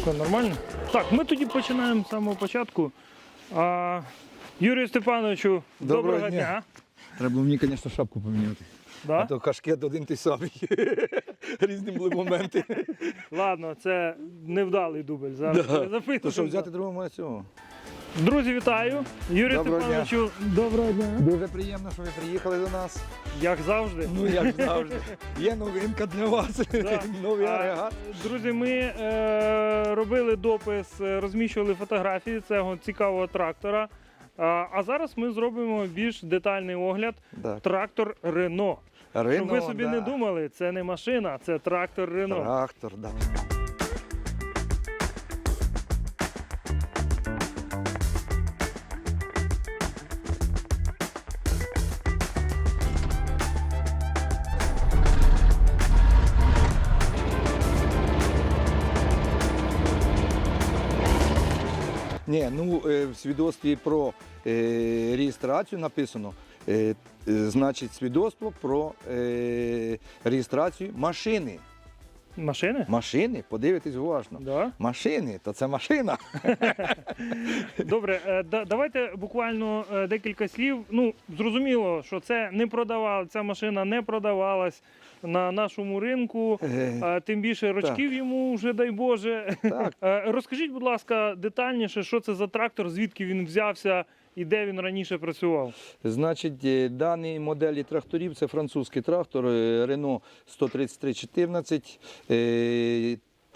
Все нормально? Так, ми тоді починаємо з самого початку. А, Юрію Степановичу, доброго, Доброго дня. дня. Треба мені, звісно, шапку поміняти. Да? А то кашкет один той самий. Різні були моменти. Ладно, це невдалий дубль. Зараз Да. перезапитуємо. То що взяти другого має цього? Друзі, вітаю! Юрію Доброго дня. Степановичу, доброго дня. Дуже приємно, що ви приїхали до нас. Як завжди. Ну, як завжди. Є новинка для вас. Да. Новий А, агрегат. Друзі, ми е, робили допис, е, розміщували фотографії цього цікавого трактора. А, зараз ми зробимо більш детальний огляд. Так. Трактор Рено. Щоб ви собі да. не думали, це не машина, це трактор Рено. Трактор, так. Ні, ну е, в свідоцтві про е, реєстрацію написано, е, значить, свідоцтво про реєстрацію машини. Машини? Машини, подивитись уважно. Да. Машини, то це машина. Добре, е, да- давайте буквально е, декілька слів. Ну, зрозуміло, що це не продавала, ця машина не продавалась на нашому ринку. Е, тим більше рочків йому вже дай Боже. Так. Розкажіть, будь ласка, детальніше, що це за трактор, звідки він взявся і де він раніше працював. Значить, даний дані моделі тракторів це французький трактор Renault Renault 13314.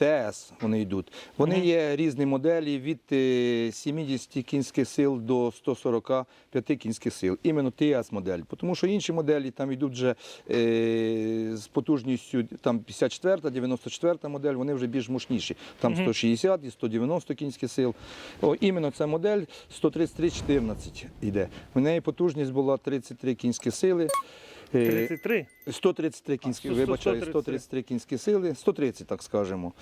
Е, ТС вони йдуть. Вони є різні моделі від е, 70 кінських сил до 145 кінських сил. Іменно ТС модель. Тому що інші моделі там йдуть вже е, з потужністю там 54, 94 модель, вони вже більш мощніші. Там 160 і 190 кінських сил. О, іменно ця модель 133-14 йде. У неї потужність була 33 кінські сили. Е, 33. 133 кінські, А, вибачаю, 133. 133 кінські сили, 130, так скажемо.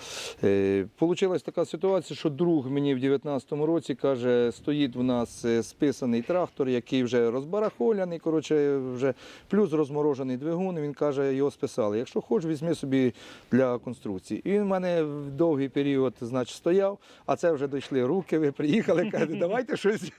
Е, Получилась така ситуація, що друг мені в 19-му році каже, стоїть в нас е, списаний трактор, який вже розбарахоляний, коротше, вже плюс розморожений двигун. Він каже, його списали. Якщо хочеш, візьми собі для конструкції. І він в мене в довгий період, значить, стояв, а це вже дійшли руки, ви приїхали, каже, давайте щось.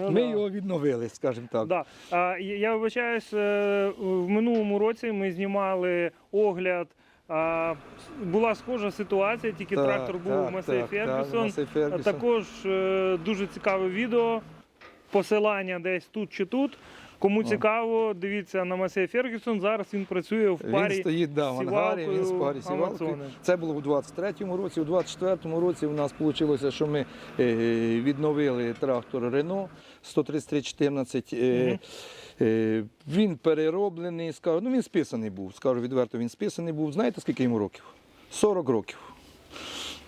Ну, Ми да. його відновили, скажімо так. Да. А, я- я вибачаюсь, е, в минулому році ми знімали огляд. А, була схожа ситуація, тільки Так, трактор був так, Масей так, так, Фергюсон. Фергюсон. Також е, дуже цікаве відео. Посилання десь тут чи тут. Кому О. цікаво, дивіться на Масей Фергюсон. Зараз він працює в парі. Він стоїть да, в ангарі, він з парі сівалкою. Це було у 23-му році. У 24-му році у нас вийшло, що ми е, відновили трактор Рено 13314. Е, е, Він перероблений, скажу, ну він списаний був, скажу відверто, він списаний був. Знаєте, скільки йому років? 40 років.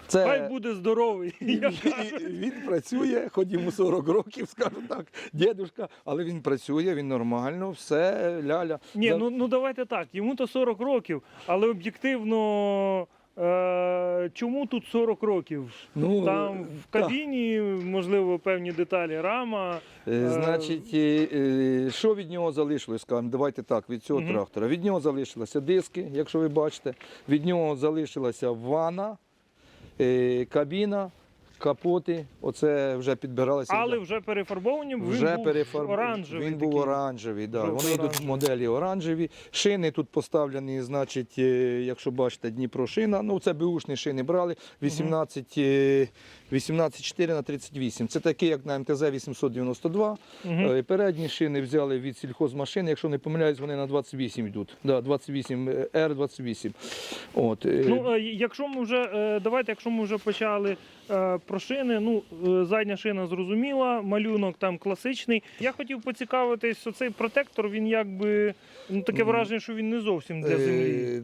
Це... Хай буде здоровий. Я кажу. Він працює, хоч йому 40 років, скажу так, дідушка, але він працює, він нормально, все, ляля. Ні, ну, ну давайте так. Йому то 40 років, але об'єктивно. Е, чому тут 40 років? ну, Там в так. кабіні, можливо, певні деталі, рама. Е, Значить, е, е, що від нього залишилось? Скажімо, давайте так, від цього Мгм. трактора. Від нього залишилися диски, якщо ви бачите. Від нього залишилася ванна, е, кабіна, капоти. Оце вже підбиралося. Але вже перефарбовані, він вже був перефарб- оранжевий. Він був оранжевий. Да. Вони йдуть в моделі оранжеві. Шини тут поставлені, значить, е, якщо бачите, Дніпро шина. Ну, це беушні шини брали 18, е, 18,4 на 38. Це такі, як на МТЗ 892. Мгм. Е, Передні шини взяли від сільхозмашини. Якщо не помиляюсь, вони на 28 йдуть. Да, 28, е, R28. От, е, Ну, е, якщо ми вже е, давайте, якщо ми вже почали е, про шини, ну е, задня шина зрозуміла, малюнок там класичний. Я хотів поцікавитись, оцей протектор, він якби ну таке враження, що він не зовсім для землі.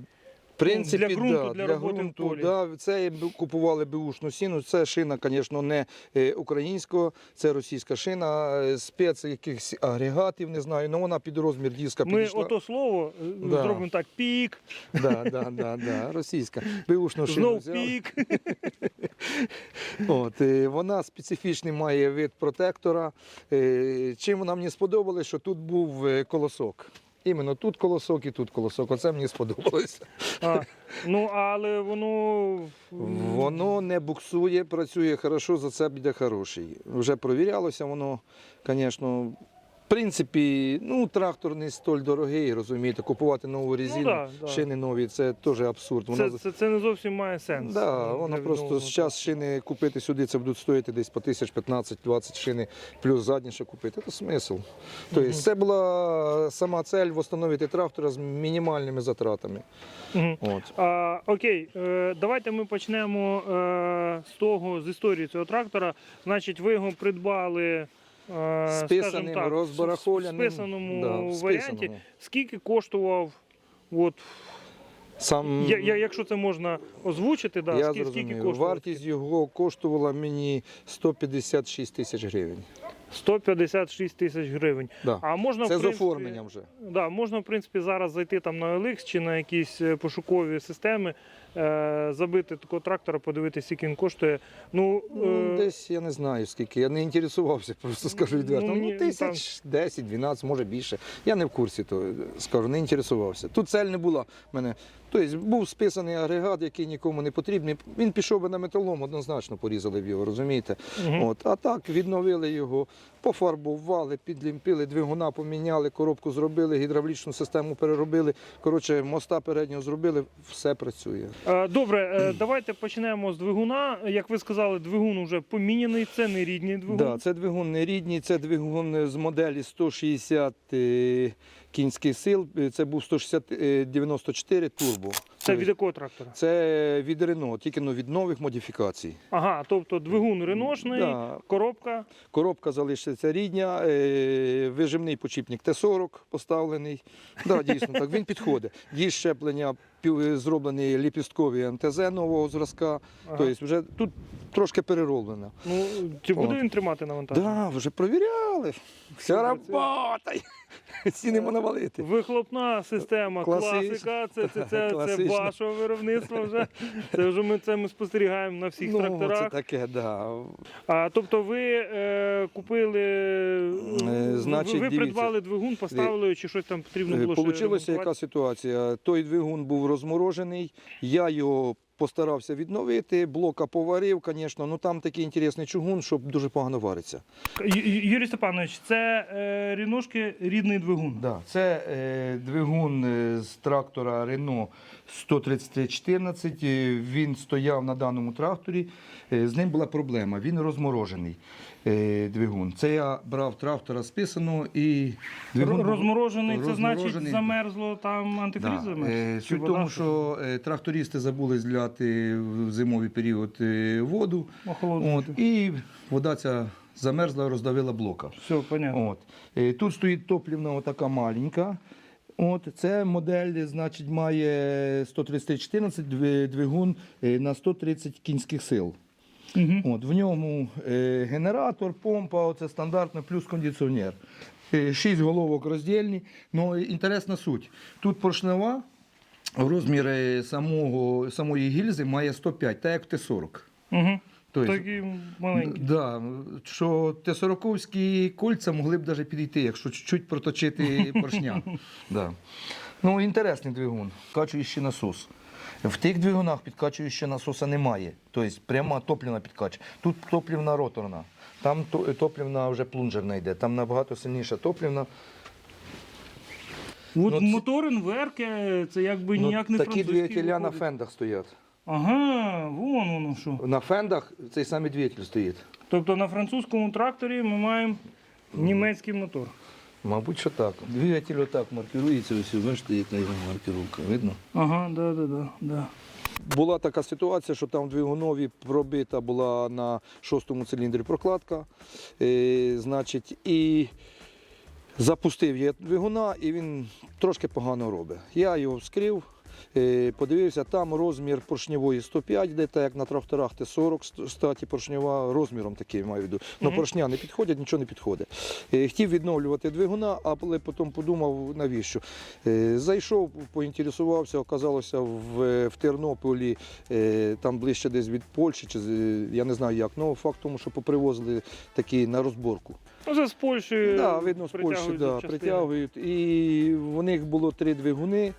В принципі, для ґрунту, да, для для, роботи в полі. да, це купували беушну сіну. Це шина, звісно, не е, українського, це російська шина, е, спец якихось агрегатів, не знаю, але вона під розмір диска Ми підійшла. ото слово е, Да. зробимо так: пік, Да, да, да, да, російська. Беушну шину знов взяли. пік. От, вона специфічний має вид протектора. Чим вона мені сподобалась, що тут був колосок. Іменно тут колосок і тут колосок. Оце мені сподобалося. А, ну, але воно. Воно не буксує, працює хорошо, за це буде хороший. Вже провірялося, воно, звісно. Принципі, ну, трактор не столь дорогий, розумієте, купувати нову резину, Ну да, да. шини нові, це теж абсурд. Вона Це, це, це не зовсім має сенс. Да, Ну, воно просто відновлення. зараз шини купити сюди, це будуть стоїти десь по тисяч 15-20 шини, плюс задні ще купити. Це смисл. Тобто це була сама цель встановити трактора з мінімальними затратами. Мгм. От. А, окей, е, давайте ми почнемо е, з того, з історії цього трактора. Значить, ви його придбали. Е, Списаним, так, розбарахоляним. списаному Да, варіанті. списаному. Скільки коштував, от, Сам я, я, якщо це можна озвучити, да, я скільки, скільки коштував? Вартість його коштувала мені 156 тисяч гривень. 156 тисяч гривень. Да. А можна, Це в з оформленням вже. Да, можна, в принципі, зараз зайти там на OLX чи на якісь е, пошукові системи, забити такого трактора, подивитися, скільки він коштує. Ну, Ну, е, Десь я не знаю скільки. Я не інтересувався, просто скажу відверто. Ну, Ну, тисяч 10, 12, може більше. Я не в курсі, то скажу, не інтересувався. Тут цель не була в мене. Тобто був списаний агрегат, який нікому не потрібний. Він пішов би на металом, однозначно порізали б його, розумієте? мгм. От, а так відновили його, пофарбували, підлімпили, двигуна поміняли, коробку зробили, гідравлічну систему переробили. Коротше, моста переднього зробили, все працює. Е, Добре, е, давайте почнемо з двигуна. Як ви сказали, двигун вже поміняний, це не рідний двигун. Да, це двигун не рідний, це двигун з моделі 160 е, кінських сил. Це був 160 е, 94 турбо. Це від якого трактора? Це від Рено, тільки ну, від нових модифікацій. Ага, тобто двигун реношний, Да. коробка. Коробка залишиться рідня, е, вижимний почіпник Т-40 поставлений. Да, дійсно так, він підходить. Є щеплення пів- е, зроблені ліпісткові МТЗ нового зразка. Ага. Тобто вже тут трошки перероблено. Ну, чи буде От. він тримати навантаження? Да, вже провіряли. Все працює. роботає. Ціни навалити. Вихлопна система, класика, це, це, це, це вашого виробництва вже. Це вже ми це ми спостерігаємо на всіх ну, тракторах. Це таке, да. А тобто ви е, купили, ви- значить, ви придбали двигун, поставили, чи щось там потрібно було? Получилася яка ситуація? Той двигун був розморожений, я його постарався відновити, блока поварив, звісно, ну там такий інтересний чугун, що дуже погано вариться. Ю- Ю- Юрій Степанович, це е, ріношки рідний двигун. Да, це е, двигун е, з трактора Рено 13314. Е, Він стояв на даному тракторі. Е, з ним була проблема. Він розморожений двигун. Це я брав трактора списаного і двигун був Розморожений, це значить розморожений. замерзло там антифріз Да. замерз? Е, Чи Суть в вода? тому, що е, трактористи забули зляти в зимовий період е, воду. От, і вода ця замерзла, роздавила блока. Все, понятно. От. Е, Тут стоїть топлівна така маленька. От, це модель, значить, має 13314 дві- двигун е, на 130 кінських сил. Угу. От, в ньому е, генератор, помпа, оце стандартно, плюс кондиціонер. Е, Шість головок роздільні. Ну, інтересна суть. Тут поршнева в розмірі самого, самої гільзи має 105, так як в Т-40. Угу. Тобто, Такий маленький. Да, що Т-40ські кольця могли б навіть підійти, якщо чуть-чуть проточити поршня. да. Ну, інтересний двигун, підкачуючий насос. В тих двигунах підкачуючого насоса немає. Тобто пряма топлівна підкачка. Тут топлівна роторна, там топлівна вже плунжерна йде, там набагато сильніша топлівна. От ну, мотор інверки, це якби ніяк не Ну, такі французький двигателя на фендах стоять. Ага, вон воно що. На фендах цей самий двигатель стоїть. Тобто на французькому тракторі ми маємо німецький мотор. Мабуть, що так. Двигатель отак маркирується, ось бачите, яка його маркировка. Видно? Ага, да, да, да, да. Була така ситуація, що там в двигунові пробита була на шостому циліндрі прокладка. І, значить, і запустив я двигуна, і він трошки погано робить. Я його вскрив, е, подивився, там розмір поршневої 105, де так як на тракторах Т-40, статі поршнева розміром такий маю в виду. Ну, Мгм. поршня не підходять, нічого не підходить. Е, Хотів відновлювати двигуна, але потім подумав, навіщо. Е, Зайшов, поінтересувався, оказалося в, в Тернополі, е, там ближче десь від Польщі, чи я не знаю як. Ну, факт тому, що попривозили такі на розборку. Це з Польщі. Да, видно, з Польщі притягують да, притягують. І в них було три двигуни.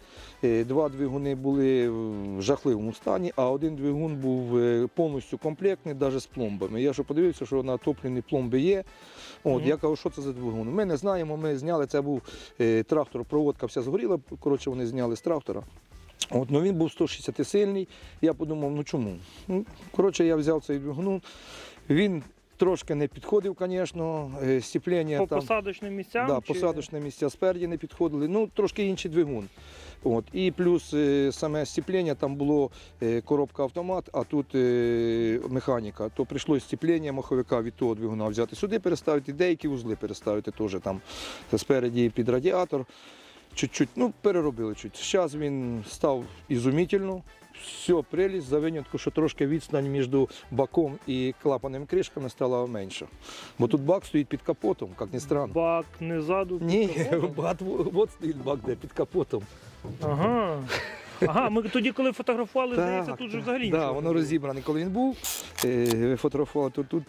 Е, Два двигуни були в жахливому стані, а один двигун був е, повністю комплектний, навіть з пломбами. Я що подивився, що на топлені пломби є. От, Мгм. Я кажу, що це за двигун? Ми не знаємо, ми зняли, це був е, трактор, проводка вся згоріла, коротше, вони зняли з трактора. От, ну він був 160 сильний. Я подумав, ну чому? Ну, коротше, я взяв цей двигун. Він трошки не підходив, звісно. е, Сцеплення По там. посадочним місцям? Да, чи- посадочні місця спереді не підходили. Ну, трошки інший двигун. От. І плюс е, саме сцеплення, там було е, коробка автомат, а тут механіка. То прийшло сцеплення маховика від того двигуна взяти сюди, переставити, деякі вузли переставити теж там спереді під радіатор. Чуть-чуть, ну, переробили чуть. Зараз він став ізумітельно. Все, прелість, за винятку, що трошки відстань між баком і клапанним кришками стала менша. Бо тут бак стоїть під капотом, як ні странно. Бак не ззаду. Ні, от стоїть бак, де під капотом. Ага. Ага, ми тоді, коли фотографували, здається, тут же взагалі нічого. воно розібране, коли він був. е, Ви то тут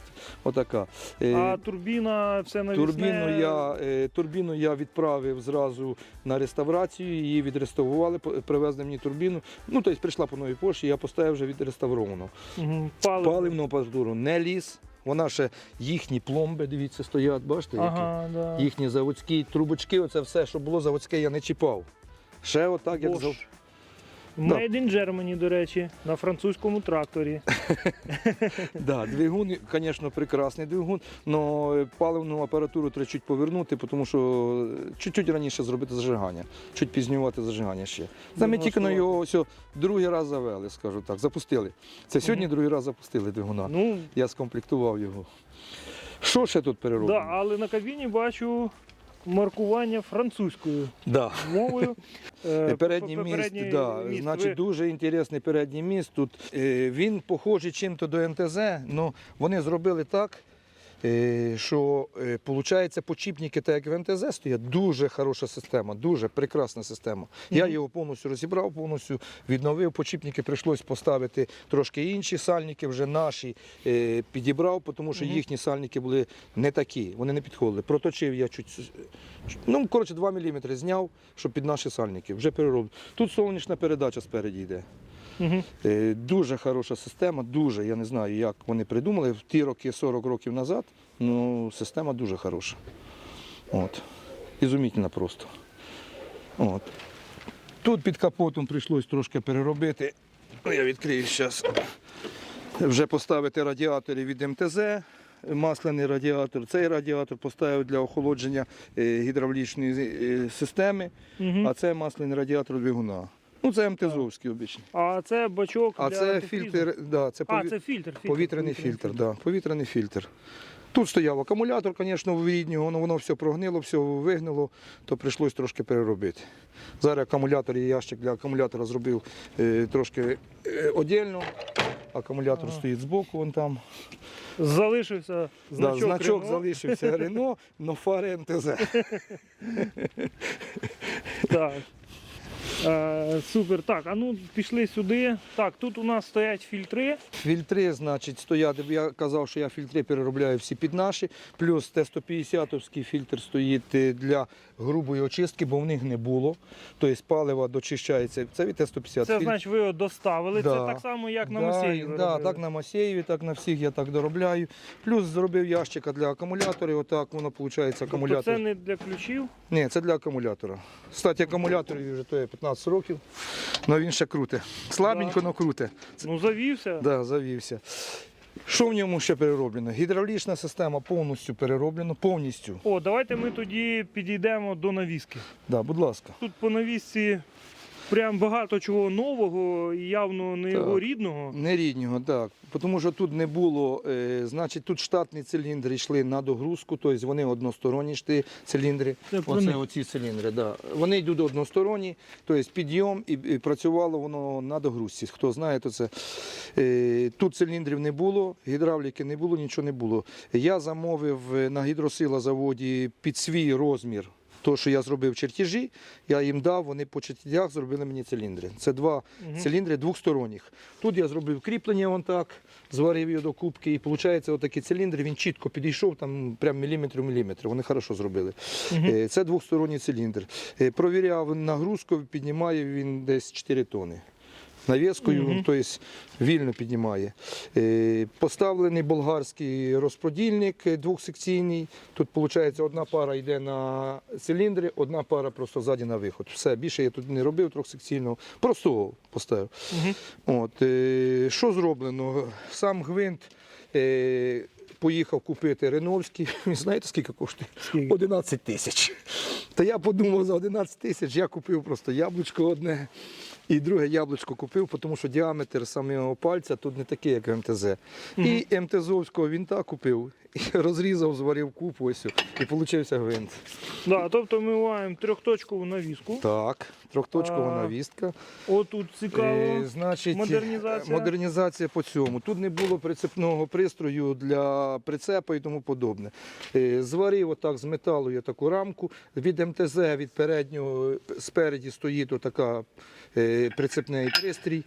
отака. Е, А турбіна, все навісне. Турбіну я, е, турбіну я відправив зразу на реставрацію, її відреставрували, по- привезли мені турбіну. Ну, тобто прийшла по новій пошті, я поставив вже відреставровану. Мгм, Паливо. Паливну апаратуру не ліз. Вона ще їхні пломби, дивіться, стоять, бачите, які? Ага, да. їхні заводські трубочки, оце все, що було заводське, я не чіпав. Ще отак, як Bosch. зав... Made in Germany, до речі, на французькому тракторі. Да, двигун, звісно, прекрасний двигун, але паливну апаратуру треба чуть повернути, тому що чуть-чуть раніше зробити зажигання, чуть пізнювати зажигання ще. Це ми тільки на його ось, другий раз завели, скажу так, запустили. Це сьогодні другий раз запустили двигуна. Ну, Я скомплектував його. Що ще тут перероблено? да, але на кабіні бачу маркування французькою Да. мовою. Е, Передній міст, да, міст значить, ви- дуже інтересний передній міст. Тут е, він похожий чим-то до НТЗ, але вони зробили так, що е, получається, почіпники, так як в МТЗ стоять, дуже хороша система, дуже прекрасна система. Я його повністю розібрав, повністю відновив. Почіпники прийшлось поставити трошки інші сальники, вже наші е, підібрав, тому що їхні сальники були не такі, вони не підходили. Проточив я чуть. Ну, коротше, 2 мм зняв, щоб під наші сальники. Вже перероблю. Тут сонячна передача спереді йде. Е, Дуже хороша система, дуже. Я не знаю, як вони придумали. В ті роки, 40 років назад, ну, система дуже хороша. От. Ізумітельна просто. От. Тут під капотом прийшлось трошки переробити. Ну, Я відкрию зараз. Вже поставити радіатори від МТЗ, масляний радіатор. Цей радіатор поставив для охолодження е, гідравлічної е, системи, Мгм. а це масляний радіатор двигуна. Ну, це МТЗовський обичний. А це бачок А для це фільтр, да, це А, пові- це фільтр. фільтр повітряний фільтр, Да, повітряний фільтр. Тут стояв акумулятор, звісно, від нього, але воно все прогнило, все вигнило, то прийшлось трошки переробити. Зараз акумулятор і ящик для акумулятора зробив е, трошки е, віддільно. Акумулятор Ага. стоїть збоку, вон там. Залишився Да, значок, значок Renault. залишився Рено, но фари МТЗ. Так. Е, супер. Так, а ну пішли сюди. Так, тут у нас стоять фільтри. Фільтри, значить, стоять. Я казав, що я фільтри переробляю всі під наші. Плюс Т-150 фільтр стоїть е, для грубої очистки, бо в них не було. Тобто паливо дочищається. Це від Т-150 Це значить, ви його доставили. Це так само, як на Да, Мосєї. і- да, так на Масєєві, так на всіх я так доробляю. Плюс зробив ящика для акумуляторів. Отак воно виходить Тобто це не для ключів. Ні, це для акумулятора. Кстати, акумуляторів вже то є 15 років, але він ще круте. Слабенько, але круте. Ну завівся. Да, завівся. Що в ньому ще перероблено? Гідравлічна система повністю перероблена, повністю. О, давайте ми тоді підійдемо до навіски. Да, будь ласка. Тут по навісці прям багато чого нового і явно не Так. його рідного. Не ріднього, так. Тому що тут не було, е, значить, тут штатні циліндри йшли на догрузку, тобто вони односторонні йшли циліндри. Це про Оце них. оці циліндри, да. Вони йдуть односторонні, тобто підйом і, і працювало воно на догрузці. Хто знає, то це. Е, тут циліндрів не було, гідравліки не було, нічого не було. Я замовив е, на гідросила заводі під свій розмір. То, що я зробив чертежі, я їм дав, вони по чертежах зробили мені циліндри. Це два угу. циліндри двохсторонніх. Тут я зробив кріплення вон так, зварив його до кубки, і виходить, отакий циліндр, він чітко підійшов, там прям міліметр в міліметр. Вони хорошо зробили. Е, Це двохсторонній циліндр. Е, Провіряв нагрузку, піднімає він десь 4 тони. Навіскою, Мгм. тобто вільно піднімає. Е, Поставлений болгарський розподільник е, двохсекційний. Тут, виходить, одна пара йде на циліндри, одна пара просто ззаді на виход. Все, більше я тут не робив трьохсекційного, просто поставив. Мгм. От, е, що зроблено? Сам гвинт поїхав купити Ренольський. Знаєте, скільки коштує? Скільки? 11 тисяч. Та я подумав, за 11 тисяч я купив просто яблучко одне і друге яблучко купив, тому що діаметр самого пальця тут не такий, як МТЗ. І МТЗовського вінта купив, і розрізав, зварив купу ось, і получився гвинт. Да, тобто ми маємо трьохточкову навіску. Так, трьохточкова А, навістка. Отут цікаво. Е, значить, Модернізація? модернізація по цьому. Тут не було прицепного пристрою для прицепа і тому подобне. Е, Зварив отак з металу я таку рамку. Від МТЗ, від переднього спереді стоїть отака е, прицепний пристрій.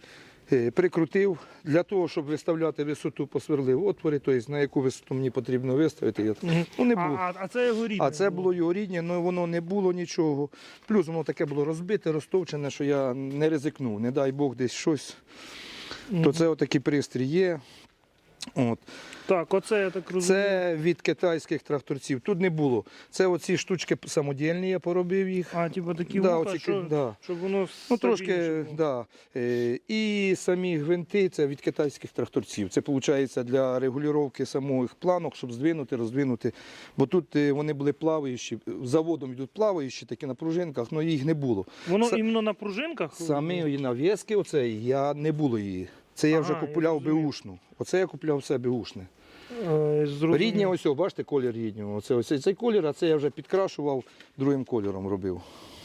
Е, Прикрутив для того, щоб виставляти висоту, посверлив отвори, тобто на яку висоту мені потрібно виставити. Ну, не було. а, а це його рідне. А це було його рідне, але воно не було нічого. Плюс воно таке було розбите, розтовчене, що я не ризикнув. Не дай Бог десь щось. То це отакий пристрій є. От. Так, оце я так розумію. Це від китайських тракторців. Тут не було. Це оці штучки самодільні, я поробив їх. А, типу такі Да, вуха, оці, що, да. щоб воно Ну, трошки, да. Е, І самі гвинти це від китайських тракторців. Це виходить для регулювання самих планок, щоб здвинути, роздвинути. Бо тут е, вони були плаваючі, заводом йдуть плаваючі, такі на пружинках, але їх не було. Воно Са- іменно на пружинках? Самі нав'язки, оце я не було її. Це я вже Ага, зрозумів. беушну. Оце я купляв все беушне. Е. Рідні, ось, бачите, колір ріднього. Оце ось цей колір, а це я вже підкрашував, другим кольором робив.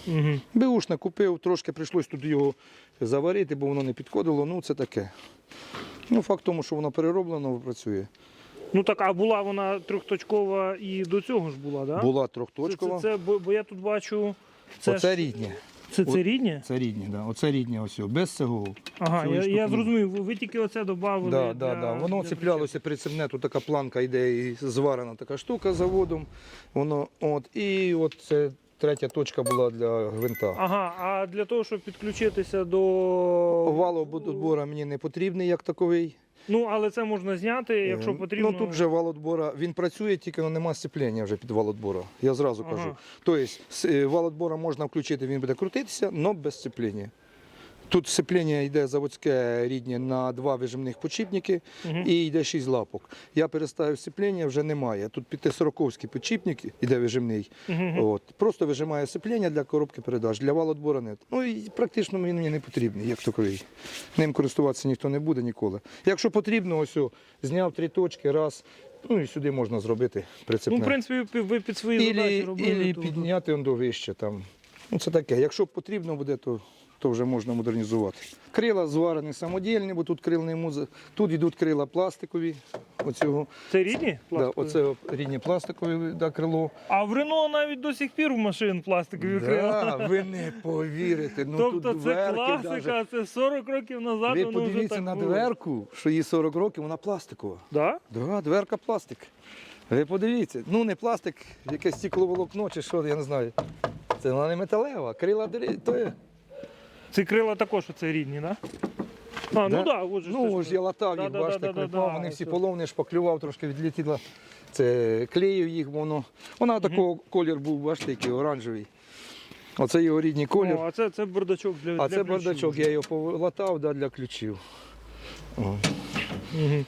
Мгм. Беушне купив, трошки прийшлось тут його заварити, бо воно не підходило. Ну, це таке. Ну, факт тому, що воно перероблено, працює. Ну так, а була вона трьохточкова і до цього ж була, так? Да? Була Це, трьохточкова. це, це, бо, бо я тут бачу. Це, Оце ж- рідні. Це, це От- рідні? Це рідні, да. Оце рідні ось. о, Без цього. Ага, я, я зрозумів, ви, тільки оце додали. Да, да, да. Воно цеплялося прицепне, тут така планка йде і зварена така штука заводом. Воно, от, і от це третя точка була для гвинта. Ага, а для того, щоб підключитися до. Овал відбора мені не потрібний як таковий. Ну, але це можна зняти, якщо Е, потрібно. Ну тут вже вал відбора, він працює, тільки ну, нема сцеплення вже під вал відбора. Я зразу Ага. кажу. Тобто с- е, вал відбора можна включити, він буде крутитися, але без сцеплення. Тут сцеплення йде заводське рідне на два вижимних почіпники і йде шість лапок. Я переставив сцеплення, вже немає. Тут п'ятисороковський почіпник іде вижимний. От. Просто вижимає сцеплення для коробки передач, для вал відбора нет. Ну і практично він мені не потрібний, як таковий. Ним користуватися ніхто не буде ніколи. Якщо потрібно, ось о, зняв три точки, раз. Ну і сюди можна зробити прицепне. Ну, в принципі, ви- ви під свої задачі робили. ілі то- підняти он до вище. Там. Ну, це таке. Якщо потрібно буде, то, то вже можна модернізувати. Крила зварені самодільні, бо тут крилний муз... тут йдуть крила пластикові. Оцього. Це рідні? Да, пластикові? оце рідні пластикові да, крило. А в Рено навіть до сих пір в машин пластикові крила. Да, ви не повірите. Ну, тобто тут це дверки класика, даже. це 40 років назад Ви воно вже подивіться так на було. дверку, що їй 40 років, вона пластикова. Да? Да, дверка пластик. Ви подивіться, ну не пластик, якесь стекловолокно чи що, я не знаю. Це вона не металева, крила дерев- то є. Ці крила також оце рідні, да? А, ну так, да, от же Ну, ось я латав їх, бачите, клепав, вони всі половні, шпаклював, трошки відлетіло. Це клеїв їх, воно. Вона такого колір був, бачите, який оранжевий. Оце його рідний колір. О, а це, це бардачок для а для це ключів. бардачок, я його полатав да, для ключів. О. Мгм.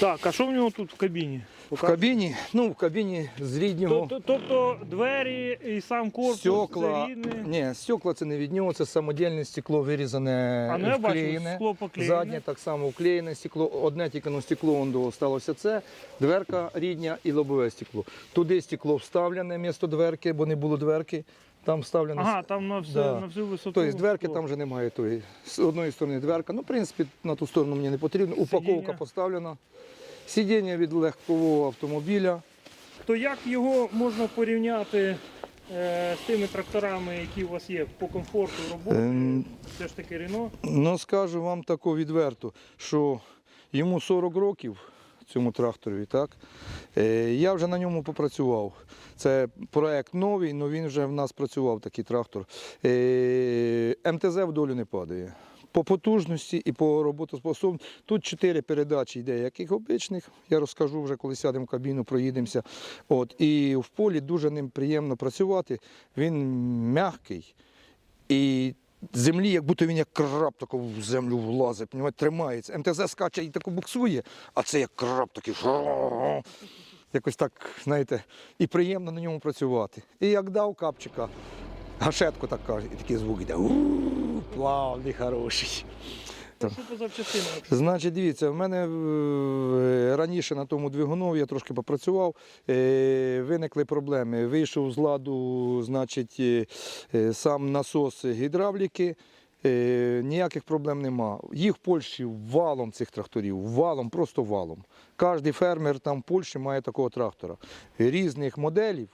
Так, а що в нього тут в кабіні? В кабіні, ну в кабіні з ріднього. Тобто, тобто двері і сам корпус Стекла, це рідне. ні, стекла це не від нього, це самодільне стекло вирізане, А ну я бачу, вклеєне. скло поклеєне. Заднє так само вклеєне стекло. Одне тільки на стекло он сталося це. Дверка рідня і лобове стекло. Туди стекло вставлене місто дверки, бо не було дверки. Там вставлене. Ага, там на, все, Да. на всю висоту. Тобто дверки там вже немає тої. З одної сторони дверка. Ну, в принципі, на ту сторону мені не потрібно. Упаковка Сидіння. поставлена. Сидіння від легкового автомобіля. То як його можна порівняти е, з тими тракторами, які у вас є по комфорту роботи? Ем. Все ж таки Рено. Ну, скажу вам тако відверто, що йому 40 років цьому тракторові, так? Е, я вже на ньому попрацював. Це проект новий, але він вже в нас працював такий трактор. Е, МТЗ в долю не падає. По потужності і по роботоспособності. Тут чотири передачі йде, яких обичних. Я розкажу вже, коли сядемо в кабіну, проїдемося. От. І в полі дуже ним приємно працювати. Він м'який. І землі, як будто він як краб тако в землю влазить, тримається. МТЗ скаче і тако буксує, а це як краб такий. Якось так, знаєте, і приємно на ньому працювати. І як дав капчика, гашетку так каже, і такий звук йде. «У-у-у, Плавний, хороший. Що по запчастинам? Значить, дивіться, в мене е, раніше на тому двигуну я трошки попрацював, е, виникли проблеми. Вийшов з ладу, значить, е, е, сам насос гідравліки. е, Ніяких проблем нема. Їх в Польщі валом цих тракторів, валом, просто валом. Кожний фермер там в Польщі має такого трактора різних моделів.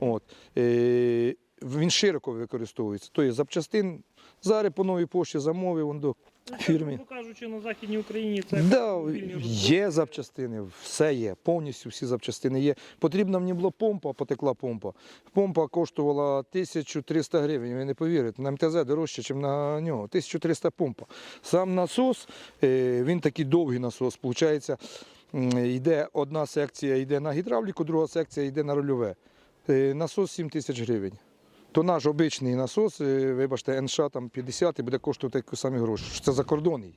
От. Е, Він широко використовується. Тобто запчастин зараз по новій пошті замовив он до фірмі. Грубо кажучи, на Західній Україні це Да, є запчастини, все є, повністю всі запчастини є. Потрібна мені була помпа, потекла помпа. Помпа коштувала 1300 гривень, ви не повірите. На МТЗ дорожче, ніж на нього. 1300 помпа. Сам насос, е, він такий довгий насос. Получається, йде одна секція йде на гідравліку, друга секція йде на рульове. Е, Насос 7 тисяч гривень. То наш обичний насос, е, вибачте, НШ там 50 і буде коштувати такі самі гроші. Це закордонний.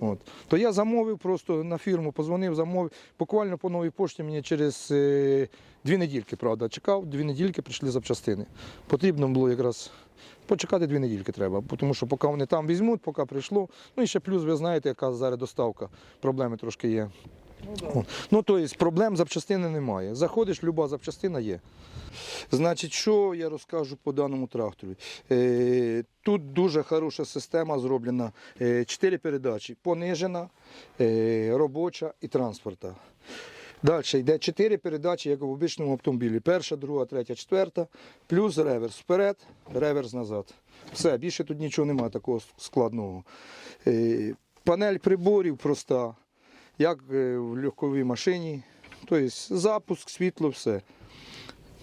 От. То я замовив просто на фірму, позвонив, замовив. Буквально по новій пошті мені через е, дві недільки, правда, чекав, дві недільки прийшли запчастини. Потрібно було якраз почекати дві недільки треба, тому що поки вони там візьмуть, поки прийшло. Ну і ще плюс, ви знаєте, яка зараз доставка. Проблеми трошки є. Ну, Ну, тобто, проблем запчастини немає. Заходиш, люба запчастина є. Значить, що я розкажу по даному трактору? Е, тут дуже хороша система зроблена. Е, чотири передачі: понижена, е, робоча і транспорта. Далі йде чотири передачі, як в обичному автомобілі. Перша, друга, третя, четверта, плюс реверс вперед, реверс назад. Все, більше тут нічого немає такого складного. Панель приборів проста як е, в легковій машині. Тобто запуск, світло, все.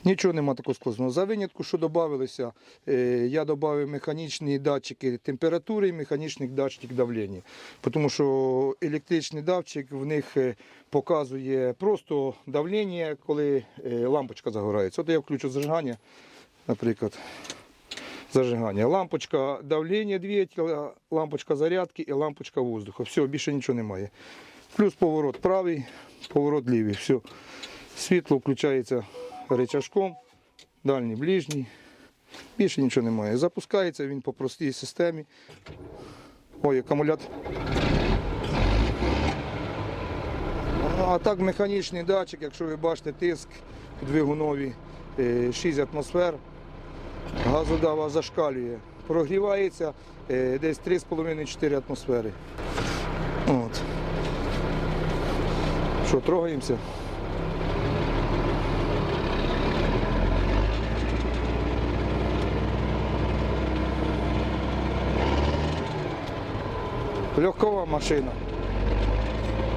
Нічого нема такого складного. За винятку, що додавалися, е, я додав механічні датчики температури і механічний датчик давлення. Тому що електричний датчик в них е, показує просто давлення, коли лампочка загорається. От я включу зажигання, наприклад. Зажигання. Лампочка давлення двигателя, лампочка зарядки і лампочка воздуха. Все, більше нічого немає. Плюс поворот правий, поворот лівий. Все. Світло включається рычажком, дальній, ближній. Більше нічого немає. Запускається він по простій системі. Ой, акумулятор. А так механічний датчик, якщо ви бачите тиск двигунові е, 6 атмосфер, газодава зашкалює. Прогрівається е, десь 3,5-4 атмосфери. От. Що, трогаємося? Легкова машина.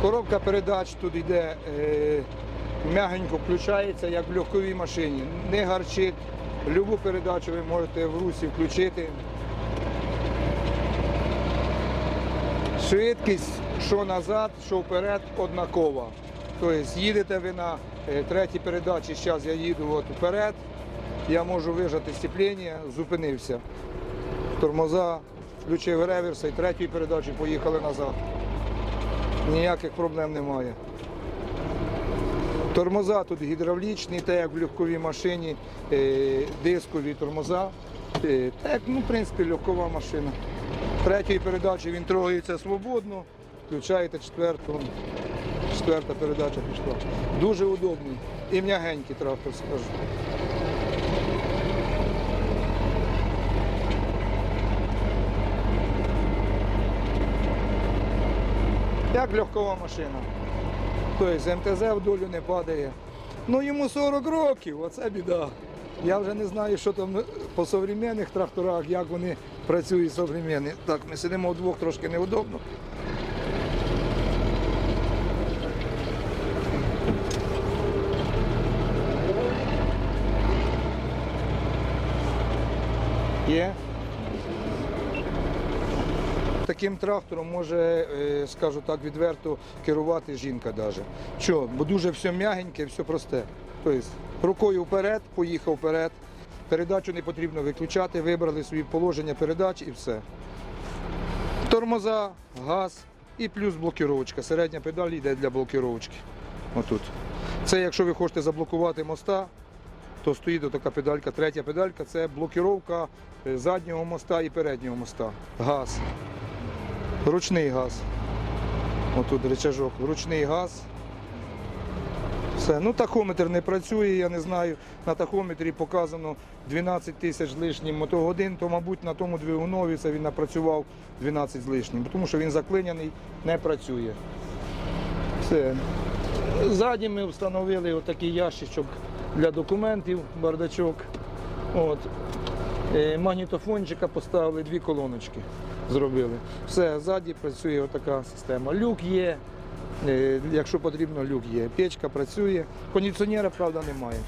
Коробка передач тут йде е, м'ягенько включається, як в легковій машині. Не гарчить. Любу передачу ви можете в русі включити. Швидкість, що назад, що вперед, однакова. Тобто їдете ви на е, третій передачі, зараз я їду от вперед, я можу вижати сцеплення, зупинився. Тормоза, включив реверс і третьої передачі поїхали назад. Ніяких проблем немає. Тормоза тут гідравлічні, так як в легковій машині, е, дискові тормоза. Е, Так, ну, в принципі, легкова машина. Третьої передачі він трогається свободно, включаєте четверту, четверта передача пішла. Дуже удобний і м'ягенький трактор, скажу. Як легкова машина. Тобто МТЗ в долю не падає. Ну йому 40 років, оце біда. Я вже не знаю, що там по современних тракторах, як вони працюють современні. Так, ми сидимо вдвох трошки неудобно. Є. Таким трактором може, е, скажу так, відверто керувати жінка навіть. Що? Бо дуже все м'ягеньке, все просте. Тобто рукою вперед, поїхав вперед. Передачу не потрібно виключати, вибрали свої положення передач і все. Тормоза, газ і плюс блокіровочка. Середня педаль йде для блокіровочки. Отут. Це якщо ви хочете заблокувати моста, то стоїть така педалька. Третя педалька це блокіровка е, заднього моста і переднього моста. Газ. Ручний газ. Отут рычажок. Ручний газ. Все. Ну, тахометр не працює, я не знаю. На тахометрі показано 12 тисяч з лишнім мотогодин, то, мабуть, на тому двигунові це він напрацював 12 з лишнім, тому що він заклиняний, не працює. Все. Ззаді ми встановили отакий ящичок для документів, бардачок. От. Е, Магнітофончика поставили, дві колоночки зробили. Все, ззаді працює отака система. Люк є, е, якщо потрібно, люк є. Печка працює. Кондиціонера, правда, немає.